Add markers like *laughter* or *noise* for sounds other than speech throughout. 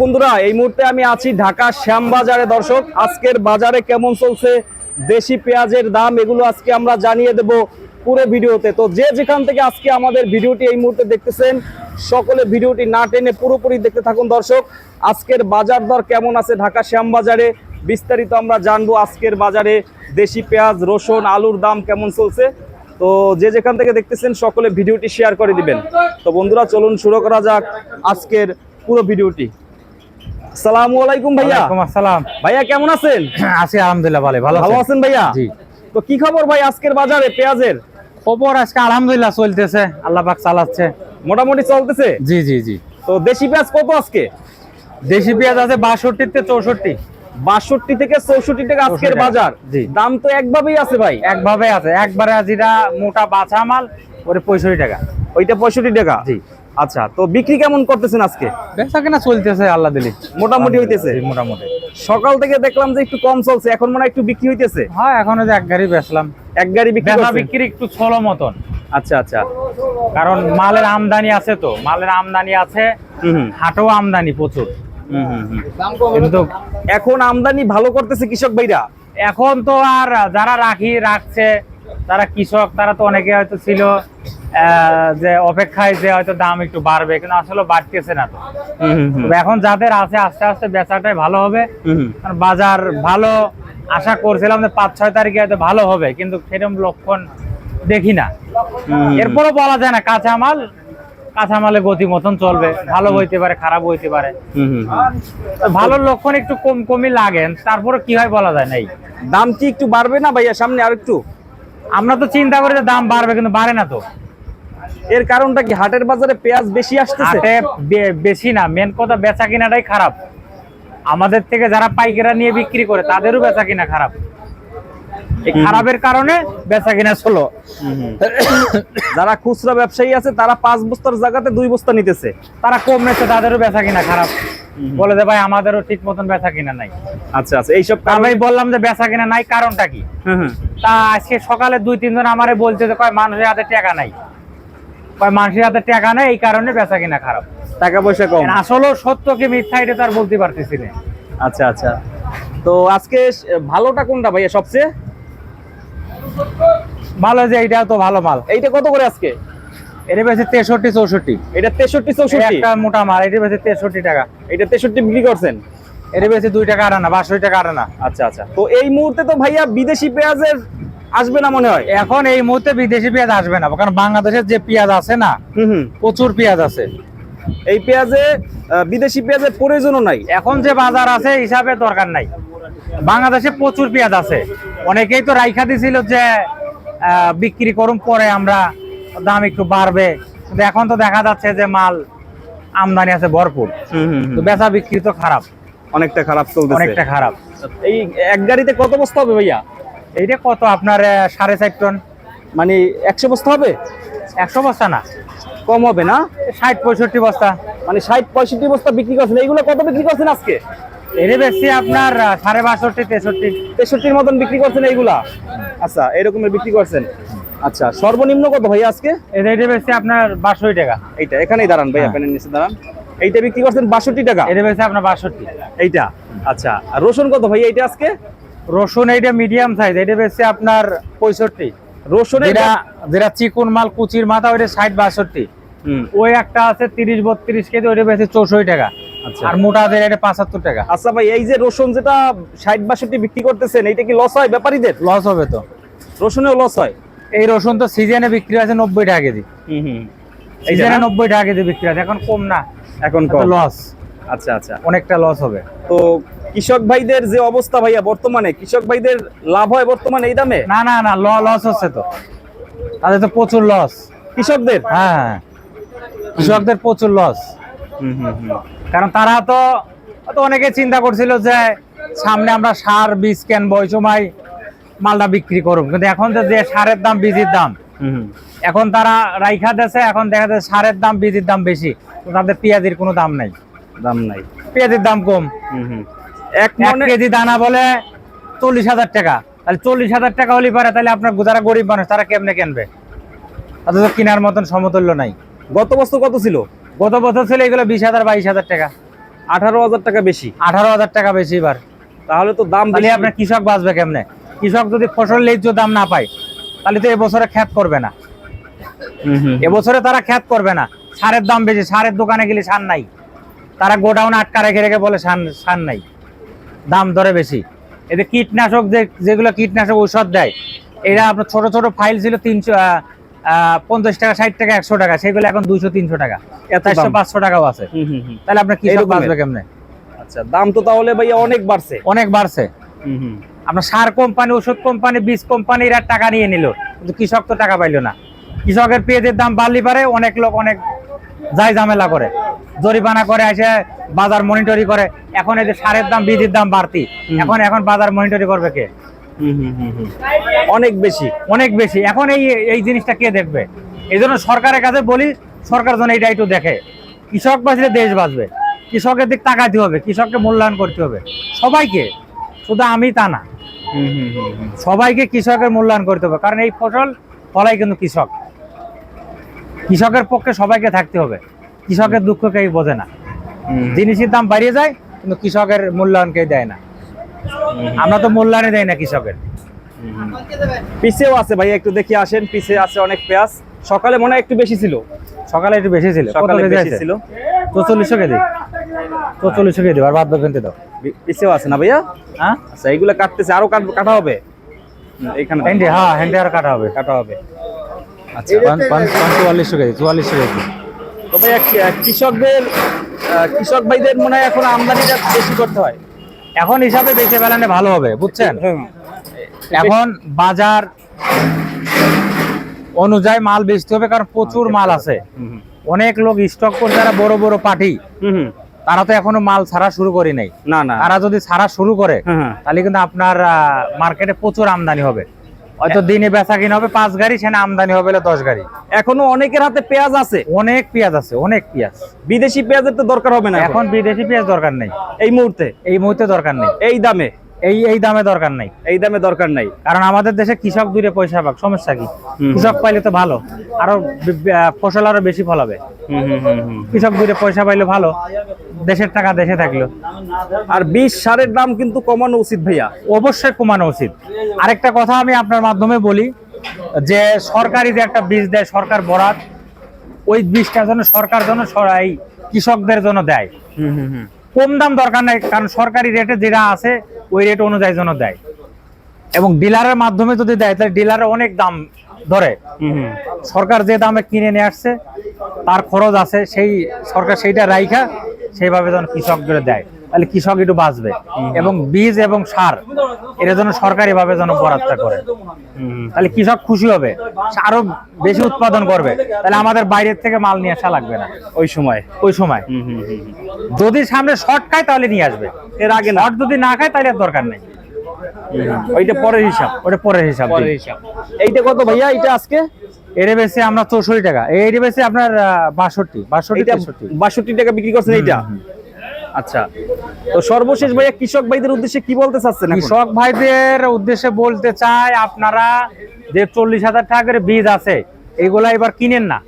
বন্ধুরা, এই মুহূর্তে আমি আছি ঢাকা শ্যামবাজারে। দর্শক, আজকের বাজারে কেমন চলছে? দেশি পেঁয়াজের দাম, এগুলো আজকে আমরা জানিয়ে দেব পুরো ভিডিওতে। তো যে যেখান থেকে আজকে আমাদের ভিডিওটি এই মুহূর্তে দেখতেছেন, সকলে ভিডিওটি না টেনে পুরোপুরি দেখতে থাকুন। দর্শক, আজকের বাজার দর কেমন আছে ঢাকা শ্যামবাজারে? বিস্তারিত আমরা জানব আজকের বাজারে দেশি পেঁয়াজ, রসুন, আলুর দাম কেমন চলছে। তো যে যেখান থেকে দেখতেছেন, সকলে ভিডিওটি শেয়ার করে দিবেন। তো বন্ধুরা, চলুন শুরু করা যাক আজকের পুরো ভিডিওটি। সালামু আলাইকুম ভাইয়া। আসসালাম। ভাইয়া কেমন আছেন? *clears throat* আছি আলহামদুলিল্লাহ ভালো ভালো ভালো আছেন? ভাইয়া? জি। তো কি খবর ভাই আজকের বাজারে পেঁয়াজের? খবর আজকে আলহামদুলিল্লাহ চলতেছে আল্লাহ পাক চালাচ্ছে। মোটামুটি চলতেছে? জি জি জি। তো দেশি পেঁয়াজ কত আজকে? দেশি পেঁয়াজ আছে বাষট্টিতে চৌষট্টি। বাষট্টি থেকে চৌষট্টি টাকা আজকের বাজার। জি। দাম তো একভাবেই আছে ভাই। একভাবে আছে। একবারে যেটা মোটা বাছা মাল ওরে পঁয়ষট্টি টাকা। ওইটা পঁয়ষট্টি টাকা। জি। আচ্ছা তো বিক্রি কেমন করতেছেন আজকে? বেচা কিনা চলতেছে আল্লাহ দিলি। মোটামুটি হইতেছে? মোটামুটি। সকাল থেকে দেখলাম যে একটু কম চলছে এখন মনে একটু বিক্রি হইতেছে? হ্যাঁ এখনও যে এক গাড়ি বেচলাম। এক গাড়ি বিক্রি বিক্রি একটু ছোলো মতন। আচ্ছা আচ্ছা। কারণ মালের আমদানি আছে তো মালের আমদানি আছে হাটও আমদানি প্রচুর। কিন্তু এখন আমদানি ভালো করতেছে কৃষক ভাইরা? এখন তো আর যারা রাখি রাখছে তারা কৃষক তারা তো অনেকে হয়তো ছিল যে অপেক্ষায় যে হয়তো দাম একটু বাড়বে কিন্তু আসলে বাড়তেছে না তো। এখন যাদের আছে আস্তে আস্তে বেচাটাই ভালো হবে। বাজার ভালো আশা করছিলাম যে পাঁচ ছয় তারিখে হয়তো ভালো হবে কিন্তু সেরকম লক্ষণ দেখি না। এরপরও বলা যায় না কাঁচামাল কাঁচামালে গতি মতন চলবে ভালো হইতে পারে খারাপ হইতে পারে। ভালো লক্ষণ একটু কম কমই লাগে তারপরে কি হয় বলা যায় নাই দাম কি একটু বাড়বে না ভাইয়া সামনে আর একটু আমরা তো চিন্তা করি যে দাম বাড়বে কিন্তু বাড়ে না তো। এর কারণটা কি? হাটের বাজারে পেঁয়াজ বেশি আসতেছে? বেশি না। মেন কথা বেচা কিনাটাই খারাপ। আমাদের থেকে যারা পাইকারা নিয়ে বিক্রি করে তাদেরও বেচা কিনা খারাপ। খারাপের কারণে বেচা কিনা চলো যারা খুচরা ব্যবসায়ী আছে তারা পাঁচ বস্তার জায়গাতে দুই বস্তা নিতেছে। তারা কম নেছে তাদেরও বেচা কিনা খারাপ। বলে যে ভাই আমাদেরও ঠিক মতন বেচা কিনা নাই। আচ্ছা আচ্ছা এইসব আমি বললাম যে বেচা কিনা নাই কারণটা কি। তা আজকে সকালে দুই তিনজন আমারে বলছে যে কয় মানুষের হাতে টাকা নাই। মানুষের হাতে টাকা নাই এই কারণে বেচা কিনা খারাপ। টাকা পয়সা কম। আসলেও সত্য কি মিথ্যা এটা তো আর বলতে পারতেছি না। আচ্ছা আচ্ছা। তো আজকে ভালোটা কোনটা ভাইয়া সবচেয়ে? ভালো যে এইটাও তো ভালো মাল। এইটা কত করে আজকে? এটা বেশি তেষট্টি চৌষট্টি। এটা তেষট্টি চৌষট্টি? একটা মোটা মাল এটা বেশি তেষট্টি টাকা। এটা তেষট্টি বিক্রি করছেন? এটা বেশি দুই টাকা আনা বাষট্টি টাকা আনা আচ্ছা আচ্ছা। তো এই মুহূর্তে তো ভাইয়া বিদেশি পেঁয়াজের আসবে না মনে হয়? এখন এই মুহূর্তে বিদেশি পেঁয়াজ আসবে না কারণ বাংলাদেশের যে পেঁয়াজ আছে না প্রচুর পেঁয়াজ আছে। এই পেঁয়াজে বিদেশি পেঁয়াজের প্রয়োজনও নাই। এখন যে বাজার আছে হিসাবে দরকার নাই। বাংলাদেশে প্রচুর পেঁয়াজ আছে। অনেকেই তো রাইখা দিছিল যে বিক্রি করুন পরে আমরা দাম একটু বাড়বে। কিন্তু এখন তো দেখা যাচ্ছে যে মাল আমদানি আছে ভরপুর। তো বেচা বিক্রি তো খারাপ। অনেকটা খারাপ অনেকটা খারাপ। এই এক গাড়িতে কত বস্তা হবে ভাইয়া? এইটা কত আপনার সাড়ে চার টন? মানে একশো বস্তা হবে? একশো বস্তা না? কম হবে না? ষাট পঁয়ষট্টি বস্তা। মানে ষাট পঁয়ষট্টি বস্তা বিক্রি করছেন। এইগুলো কত বিক্রি করছেন আজকে? এর বেশি আপনার সাড়ে বাষট্টি তেষট্টি। তেষট্টির মতন বিক্রি করছেন এইগুলা? আচ্ছা এরকমের বিক্রি করছেন। আচ্ছা সর্বনিম্ন কত ভাই আজকে? এটা বেশি আপনার বাষট্টি টাকা। এইটা এখানেই দাঁড়ান ভাইয়া হ্যাঁ। প্যানের নিচে দাঁড়ান। এইটা বিক্রি করছেন বাষট্টি টাকা? এটা বেশি আপনার বাষট্টি। এইটা আচ্ছা আর রসুন কত ভাইয়া এইটা আজকে? রসুন এইটা মিডিয়াম সাইজ এটা বেশি আপনার পঁয়ষট্টি। রসুন এটা যেটা চিকুন মাল কুচির মাথা ওইটা ষাট বাষট্টি। হুম। ওই একটা আছে তিরিশ বত্রিশ কেজি ওইটা বেশি চৌষট্টি টাকা। আচ্ছা। আর মোটাদের এটা পাঁচাত্তর টাকা। আচ্ছা ভাই এই যে রসুন যেটা ষাট বাষট্টি বিক্রি করতেছেন এইটা কি লস হয় ব্যাপারীদের? লস হবে তো। রসুনেও লস হয়। এই রসুন তো সিজনে বিক্রি আছে নব্বই টাকা কেজি। হুম হুম। সিজনে নব্বই টাকা কেজি বিক্রি আছে এখন কম না। এখন লস আচ্ছা আচ্ছা। অনেকটা লস হবে। তো কৃষক ভাইদের যে অবস্থা ভাইয়া বর্তমানে কৃষক ভাইদের লাভ হয় বর্তমানে এই দামে? না না না লস হচ্ছে তো। তাদের তো প্রচুর লস কৃষকদের? হ্যাঁ কৃষকদের প্রচুর লস হুম হুম হুম। কারণ তারা তো তো অনেকে চিন্তা করছিল যে সামনে আমরা সার বীজ কেনবো ওই সময় মালটা বিক্রি করব কিন্তু এখন তো যে সারের দাম বীজের দাম। এখন তারা রাইখা দেছে এখন দেখা যাচ্ছে সারের দাম বীজের দাম বেশি। তাদের পেঁয়াজের কোনো দাম নাই। দাম নাই। পেঁয়াজের দাম কম। হুম হুম। এক কেজি দানা বলে চল্লিশ হাজার টাকা। তাহলে চল্লিশ হাজার টাকা হলে পারে তাহলে আপনার যারা গরিব মানুষ তারা কেমনে কিনবে? তো কেনার মতন সমতুল্য নাই। গত বছর কত ছিল? গত বছর ছিল এগুলো বিশ হাজার বাইশ হাজার টাকা। আঠারো হাজার টাকা বেশি। আঠারো হাজার টাকা বেশি এবার। তাহলে তো দাম তাহলে আপনার কৃষক বাঁচবে কেমনে? কৃষক যদি ফসল ন্যায্য দাম না পায় তাহলে তো এবছরে খ্যাত করবে না। এবছরে তারা খ্যাত করবে না। সারের দাম বেশি সারের দোকানে গেলে সার নাই। তারা গোডাউন আটকা রেখে রেখে বলে সার সার নাই। দাম দরে বেশি। এতে কীটনাশক যে যেগুলো কীটনাশক ঔষধ দেয় এরা আপনার ছোট ছোট ফাইল ছিল তিনশো পঞ্চাশ টাকা ষাট টাকা একশো টাকা সেগুলো এখন দুইশো তিনশো টাকা। চারশো পাঁচশো টাকাও আছে। তাহলে আপনার এরকমের। বাঁচবে কেমনে? আচ্ছা দাম তো তাহলে ভাইয়া অনেক বাড়ছে। অনেক বাড়ছে। আপনার সার কোম্পানি ওষুধ কোম্পানি বীজ কোম্পানি এরা টাকা নিয়ে নিল কিন্তু কৃষক তো টাকা পাইলো না। কৃষকের পেঁয়াজের দাম বাড়লি পারে অনেক লোক অনেক যাই ঝামেলা করে। জরিমানা করে এসে বাজার মনিটরি করে। এখন এই যে সারের দাম বীজের দাম বাড়তি। এখন এখন বাজার মনিটরি করবে কে। অনেক বেশি। অনেক বেশি। এখন এই এই জিনিসটা কে দেখবে? এই জন্য সরকারের কাছে বলি সরকার যেন এইটা একটু দেখে। কৃষক বাঁচলে দেশ বাঁচবে। কৃষকের দিক তাকাতে হবে কৃষককে মূল্যায়ন করতে হবে। সবাইকে। শুধু আমি তা না। সবাইকে কৃষকের মূল্যায়ন করতে হবে। কারণ এই ফসল ফলাই কিন্তু কৃষক। কৃষকের পক্ষে সবাইকে থাকতে হবে। কৃষকের দুঃখ কেউ বোঝে না। জিনিসের দাম বাড়িয়ে যায় কিন্তু কৃষকের মূল্যায়ন কেউ দেয় না। আমরা তো মূল্যায়নই দেয় না কৃষকের। পিছেও আছে ভাই একটু দেখি আসেন পিছে আছে অনেক পেঁয়াজ। সকালে মনে একটু বেশি ছিল। সকালে একটু বেশি ছিল। সকালে কেজি বেশি ছিল। চৌচল্লিশশো কেজি। চৌচল্লিশশো কেজি আর বাদ বাকি কিনতে দাও পিছেও আছে না ভাইয়া? হ্যাঁ? আচ্ছা এইগুলো কাটতেছে আরও কাট- কাটা হবে? হ্যাঁ হ্যান্ডি আর কাটা হবে। কাটা হবে। আচ্ছা চুয়াল্লিশশো কেজি চুয়াল্লিশশো কেজি। তো ভাইয়া কি- আহ, কৃষকদের কৃষক ভাইদের মনে হয় এখন আমদানিটা বেশি করতে হয়। এখন হিসাবে বেঁচে বেলানে ভালো হবে বুঝছেন? এখন বাজার অনুযায়ী মাল বেচতে হবে কারণ প্রচুর মাল আছে। অনেক লোক স্টক করে যারা বড় বড় পার্টি। তারা তো এখনও মাল ছাড়া শুরু করে নাই না না। তারা যদি ছাড়া শুরু করে। তাহলে কিন্তু আপনার মার্কেটে প্রচুর আমদানি হবে। হয়তো দিনে বেচা কিনা হবে পাঁচ গাড়ি সেখানে আমদানি হবে দশ গাড়ি। এখনও অনেকের হাতে পেঁয়াজ আছে? অনেক পেঁয়াজ আছে অনেক পেঁয়াজ। বিদেশি পেঁয়াজের তো দরকার হবে না এখন? এখন বিদেশি পেঁয়াজ দরকার নেই। এই মুহূর্তে? এই মুহূর্তে দরকার নেই। এই দামে? এই এই দামে দরকার নেই। এই দামে দরকার নাই। কারণ আমাদের দেশে কৃষক দূরে পয়সা পাক সমস্যা কি? কৃষক পাইলে তো ভালো আরও ফসল আরও বেশি ফলাবে। কৃষক দূরে পয়সা পাইলে ভালো দেশের টাকা দেশে থাকল। আর বিষ সারের দাম কিন্তু কমানো উচিত ভাইয়া। অবশ্যই কমানো উচিত। আরেকটা কথা আমি আপনার মাধ্যমে বলি যে সরকারি যে একটা বীজ দেয় সরকার বরাদ ওই বীজটা যেন সরকার যেন কৃষকদের জন্য দেয়। হুম, হুম, হুম। কম দাম দরকার নাই কারণ সরকারি রেটে যেটা আছে ওই রেট অনুযায়ী যেন দেয়। এবং ডিলারের মাধ্যমে যদি দেয় তাহলে ডিলারে অনেক দাম ধরে। সরকার যে দামে কিনে নিয়ে আসছে তার খরচ আছে সেই সরকার সেইটা রাইখা সেইভাবে যেন কৃষকদের দেয়। তাহলে কৃষক একটু বাঁচবে। এবং বীজ এবং সার এটা যেন সরকারি ভাবে যেন বরাদ্দটা করে। তাহলে কৃষক খুশি হবে আরও বেশি উৎপাদন করবে। তাহলে আমাদের বাইরের থেকে মাল নিয়ে আসা লাগবে না। ওই সময়। ওই সময়। যদি সামনে শর্ট খায় তাহলে নিয়ে আসবে। এর আগে না। শর্ট যদি না খায় তাহলে আর দরকার নেই। ওইটা পরের হিসাব। ওটা পরের হিসাব পরের হিসাব। এইটা কত ভাইয়া এইটা আজকে? এর বেশি আমরা চৌষট্টি টাকা। এর বেশি আপনার বাষট্টি বাষট্টি বাষট্টি টাকা বিক্রি করছেন এইটা? আচ্ছা। তো সর্বশেষ ভাইয়া কৃষক ভাইদের উদ্দেশ্যে কি বলতে চাচ্ছেন? কৃষক ভাইদের উদ্দেশ্যে বলতে চাই আপনারা যে চল্লিশ হাজার টাকা করে বীজ আছে এইগুলা এবার কিনেন না।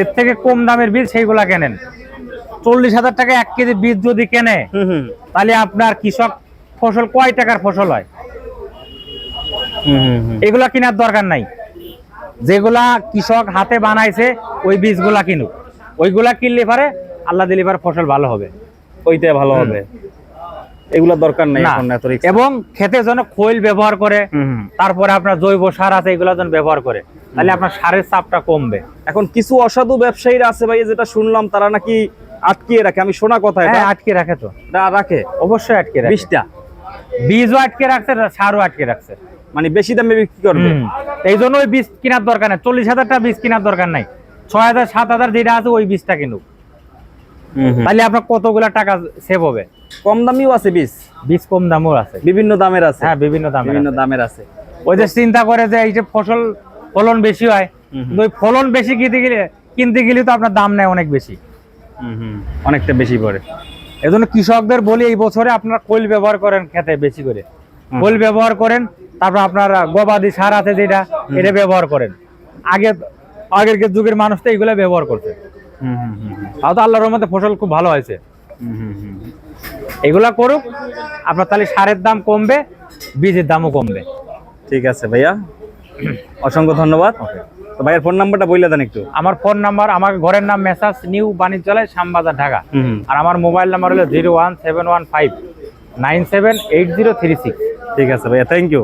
এর থেকে কম দামের বীজ সেইগুলা কেনেন। চল্লিশ হাজার টাকা এক কেজি বীজ যদি কেনে। তাহলে আপনার কৃষক ফসল কয় টাকার ফসল হয়? হুম, হুম, হুম। এগুলা কেনার দরকার নাই। যেগুলা কৃষক হাতে বানাইছে ওই বীজগুলা কিনুক। ওইগুলা কিনলে পারে আল্লাহ দিলে ফসল ভালো হবে। ওইটাই ভালো হবে। এগুলা দরকার নাই এখন এত। এবং খেতে যেন খৈল ব্যবহার করে। তারপরে আপনার জৈব সার আছে এগুলো যেন ব্যবহার করে তাহলে আপনার সারের চাপটা কমবে। এখন কিছু অসাধু ব্যবসায়ীরা আছে ভাই যেটা শুনলাম তারা নাকি আটকিয়ে রাখে। আমি শোনা কথা এটা। হ্যাঁ আটকে রাখে তো। রাখে। অবশ্যই আটকে রাখে। বিশটা। বীজও আটকে রাখছে সারও আটকে রাখছে। মানে বেশি দামে বিক্রি করবে। এই জন্য ওই বীজ কেনার দরকার নাই। চল্লিশ হাজারটা বীজ কেনার দরকার নাই। ছয় হাজার সাত হাজার যেটা আছে ওই বীজটা কিনুক। তাহলে আপনার কতগুলা টাকা সেভ হবে? কম দামিও আছে বীজ। বীজ কম দামও আছে। বিভিন্ন দামের আছে। হ্যাঁ বিভিন্ন দাম বিভিন্ন দামের আছে। ওই যে চিন্তা করে যে এই যে ফসল ফলন বেশি হয়। ওই ফলন বেশি কিনতে গেলে কিনতে গেলে তো আপনার দাম নেয় অনেক বেশি। অনেকটা বেশি পড়ে। এজন্য কৃষকদের বলি এই বছরে আপনারা কোল ব্যবহার করেন খেতে বেশি করে। কোল ব্যবহার করেন তারপর আপনার গবাদি সার আছে যেটা এটা ব্যবহার করেন। আগে আগের যুগের মানুষ তো এইগুলো ব্যবহার করছে। তাও তো আল্লাহর রহমতে ফসল খুব ভালো হয়েছে। এগুলা করুক আপনার তাহলে সারের দাম কমবে বীজের দামও কমবে। ঠিক আছে ভাইয়া। অসংখ্য ধন্যবাদ। তো ভাইয়ের ফোন নাম্বারটা বললে দেন একটু। আমার ফোন নাম্বার আমার ঘরের নাম মেসাজ নিউ বাণিজ্যালয় শ্যামবাজার ঢাকা। আর আমার মোবাইল নাম্বার হলো zero one seven one five nine seven eight zero three six. ঠিক আছে ভাইয়া থ্যাংক ইউ।